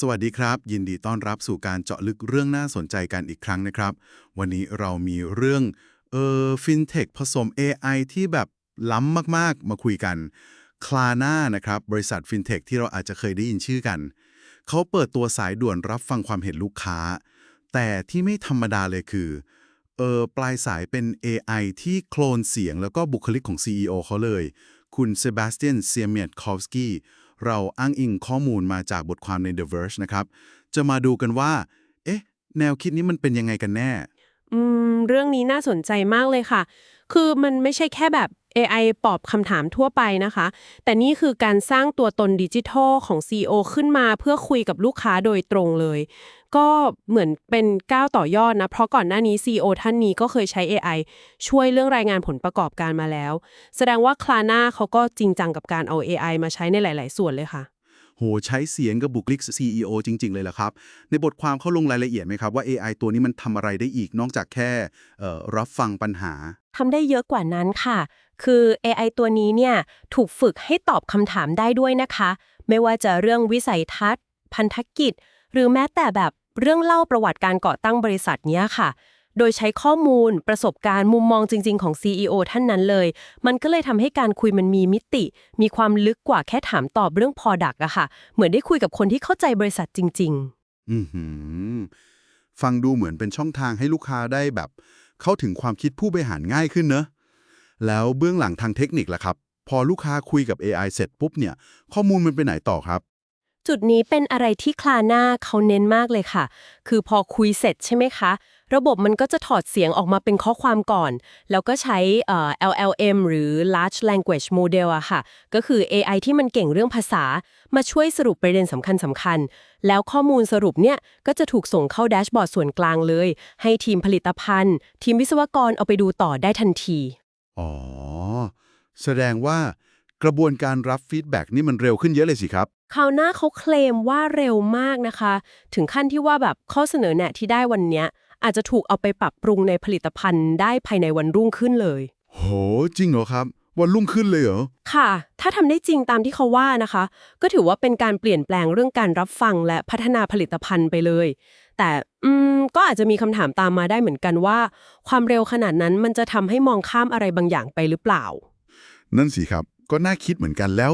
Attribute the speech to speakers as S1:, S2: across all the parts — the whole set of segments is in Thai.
S1: สวัสดีครับ ยินดีต้อนรับสู่การเจาะลึกเรื่องน่าสนใจกันอีกครั้งนะครับ วันนี้เรามีเรื่องเออฟินเทคผสม AI ที่แบบล้ำมากๆ มาคุยกันคลาน่านะครับ บริษัทฟินเทคที่เราอาจจะเคยได้ยินชื่อกัน เขาเปิดตัวสายด่วนรับฟังความเห็นลูกค้า แต่ที่ไม่ธรรมดาเลยคือเออปลายสายเป็น AI ที่โคลนเสียงแล้วก็บุคลิกของ CEO เขาเลย คุณเซบาสเตียนเซียเมียตคอฟสกี้ เราอ้างอิงข้อมูลมาจากบทความใน The Verge นะครับ จะมาดูกันว่า เอ๊ะ แนวคิดนี้มันเป็นยังไงกันแน่
S2: อืม เรื่องนี้น่าสนใจมากเลยค่ะ คือมันไม่ใช่แค่แบบ AI ตอบคำถามทั่วไปนะคะ แต่นี่คือการสร้างตัวตนดิจิทัลของ CEO ขึ้นมาเพื่อคุยกับลูกค้าโดยตรงเลย ก็เหมือนเป็นก้าวต่อยอดนะ เพราะก่อนหน้านี้ CEO ท่านนี้ก็เคยใช้ AI ช่วยเรื่องรายงานผลประกอบการมาแล้ว แสดงว่าคลาน่าเขาก็จริงจังกับการเอา AI มาใช้ในหลาย ๆ ส่วนเลยค่ะ
S1: โหใช้เสียงกับบุคลิก CEO จริง ๆ เลยเหรอครับ ในบทความเขาลงรายละเอียดไหมครับว่า AI ตัวนี้มันทำอะไรได้อีกนอกจากแค่รับฟังปัญหา
S3: ทำได้เยอะกว่านั้นค่ะ คือ AI ตัวนี้เนี่ยถูกฝึกให้ตอบคำถามได้ด้วยนะคะ ไม่ว่าจะเรื่องวิสัยทัศน์ พันธกิจ หรือแม้แต่แบบเรื่องเล่าประวัติการก่อตั้งบริษัทเนี้ยค่ะ โดยใช้ข้อมูล ประสบการณ์มุมมองจริง ๆ ของ CEO ท่านนั้นเลย มันก็เลยทำให้การคุยมันมีมิติ มีความลึกกว่าแค่ถามตอบเรื่องพอดักอะค่ะ เหมือนได้คุยกับคนที่เข้าใจบริษัทจริง ๆ
S1: อืฟังดูเหมือนเป็นช่องทางให้ลูกค้าได้แบบ เข้าถึงความคิดผู้บริหารง่ายขึ้นเนอะแล้วเบื้องหลังทางเทคนิคล่ะครับ พอลูกค้าคุยกับ AI เสร็จปุ๊บเนี่ย ข้อมูลมันไปไหนต่อครับ
S3: จุดนี้เป็นอะไรที่คลาหน่าเขาเน้นมากเลยค่ะ คือพอคุยเสร็จใช่ไหมคะ ระบบมันก็จะถอดเสียงออกมาเป็นข้อความก่อน แล้วก็ใช้ LLM หรือ Large Language Model อะค่ะ ก็คือ AI ที่มันเก่งเรื่องภาษา มาช่วยสรุปประเด็นสำคัญสำคัญ แล้วข้อมูลสรุปเนี่ย ก็จะถูกส่งเข้าแดชบอร์ดส่วนกลางเลย ให้ทีมผลิตภัณฑ์ ทีมวิศวกรเอาไปดูต่อได้ทันที
S1: อ๋อ แสดงว่ากระบวนการรับฟีดแบ็กนี่มันเร็วขึ้นเยอะเลยสิครับ
S3: คราวหน้าเขาเคลมว่าเร็วมากนะคะ ถึงขั้นที่ว่าแบบข้อเสนอแนะที่ได้วันเนี้ยอาจจะถูกเอาไปปรับปรุงในผลิตภัณฑ์ได้ภายในวันรุ่งขึ้นเลย
S1: โห จริงเหรอครับ วันรุ่งขึ้นเลยเหรอ
S3: ค่ะ ถ้าทำได้จริงตามที่เขาว่านะคะ ก็ถือว่าเป็นการเปลี่ยนแปลงเรื่องการรับฟังและพัฒนาผลิตภัณฑ์ไปเลย แต่อืมก็อาจจะมีคำถามตามมาได้เหมือนกันว่า ความเร็วขนาดนั้นมันจะทำให้มองข้ามอะไรบางอย่างไปหรือเปล่า
S1: นั่นสิครับ ก็น่าคิดเหมือนกันแล้ว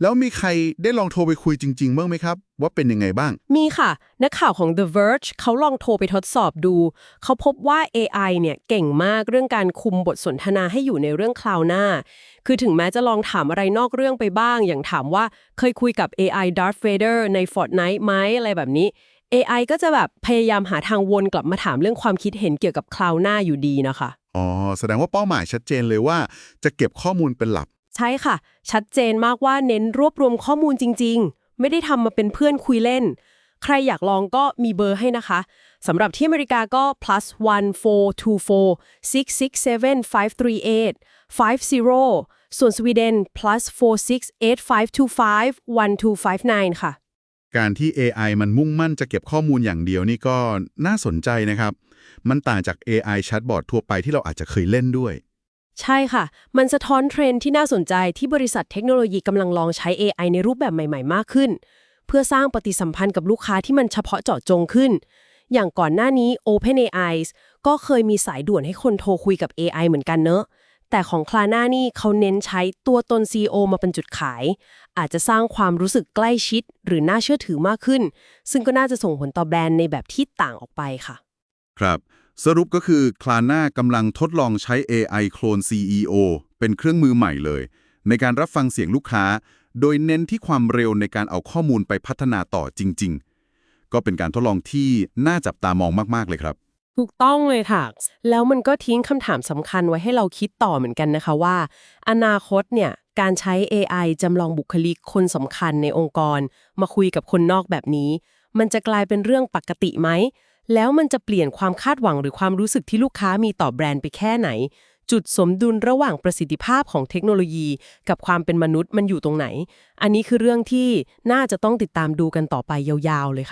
S1: แล้วมีใครได้ลองโทรไปคุยจริง ๆ บ้างไหมครับ ว่าเป็นยังไงบ้าง
S3: มีค่ะ นักข่าวของ The Verge เขาลองโทรไปทดสอบดู เขาพบว่า AI เนี่ยเก่งมากเรื่องการคุมบทสนทนาให้อยู่ในเรื่องคราวหน้า คือถึงแม้จะลองถามอะไรนอกเรื่องไปบ้าง อย่างถามว่าเคยคุยกับ AI Darth Vader ใน Fortnite ไหมอะไรแบบนี้ AI ก็จะแบบพยายามหาทางวนกลับมาถามเรื่องความคิดเห็นเกี่ยวกับคราวหน้าอยู่ดีนะคะ
S1: อ๋อ แสดงว่าเป้าหมายชัดเจนเลยว่า จะเก็บข้อมูลเป็นหลัก
S3: ใช่ค่ะ ชัดเจนมากว่าเน้นรวบรวมข้อมูลจริง ๆ ไม่ได้ทำมาเป็นเพื่อนคุยเล่น ใครอยากลองก็มีเบอร์ให้นะคะสำหรับที่อเมริกาก็ plus 1 4 2 4 6 6 7 5 3 8 50 ส่วนสวีเดน plus 4 6 8 5 2 5 1 2 5 9 ค่ะ
S1: การที่ AI มันมุ่งมั่นจะเก็บข้อมูลอย่างเดียวนี่ก็น่าสนใจนะครับ มันต่างจาก AI แชทบอททั่วไปที่เราอาจจะเคยเล่นด้วย
S3: ใช่ค่ะ มันสะท้อนเทรนด์ที่น่าสนใจที่บริษัทเทคโนโลยีกำลังลองใช้ AI ในรูปแบบใหม่ ๆ มากขึ้น เพื่อสร้างปฏิสัมพันธ์กับลูกค้าที่มันเฉพาะเจาะจงขึ้น อย่างก่อนหน้านี้ OpenAI ก็เคยมีสายด่วนให้คนโทรคุยกับ AI เหมือนกันเนอะ แต่ของคลาน่านี่เขาเน้นใช้ตัวตน CEO มาเป็นจุดขาย อาจจะสร้างความรู้สึกใกล้ชิด หรือน่าเชื่อถือมากขึ้น ซึ่งก็น่าจะส่งผลต่อแบรนด์ในแบบที่ต่างออกไปค่ะ
S1: ครับ สรุปก็คือคลาน่ากำลังทดลองใช้ AI โคลน CEO เป็นเครื่องมือใหม่เลย ในการรับฟังเสียงลูกค้า โดยเน้นที่ความเร็วในการเอาข้อมูลไปพัฒนาต่อจริง ๆ ก็เป็นการทดลองที่น่าจับตามองมาก ๆ เลยครับ
S3: ถูกต้องเลยค่ะ แล้วมันก็ทิ้งคำถามสำคัญไว้ให้เราคิดต่อเหมือนกันนะคะว่า อนาคตเนี่ยการใช้ AI จำลองบุคลิกคนสำคัญในองค์กร มาคุยกับคนนอกแบบนี้ มันจะกลายเป็นเรื่องปกติไหม แล้วมันจะเปลี่ยนความคาดหวังหรือความรู้สึกที่ลูกค้ามีต่อแบรนด์ไปแค่ไหน จุดสมดุลระหว่างประสิทธิภาพของเทคโนโลยี กับความเป็นมนุษย์มันอยู่ตรงไหน อันนี้คือเรื่องที่น่าจะต้องติดตามดูกันต่อไปยาวๆเลยค่ะ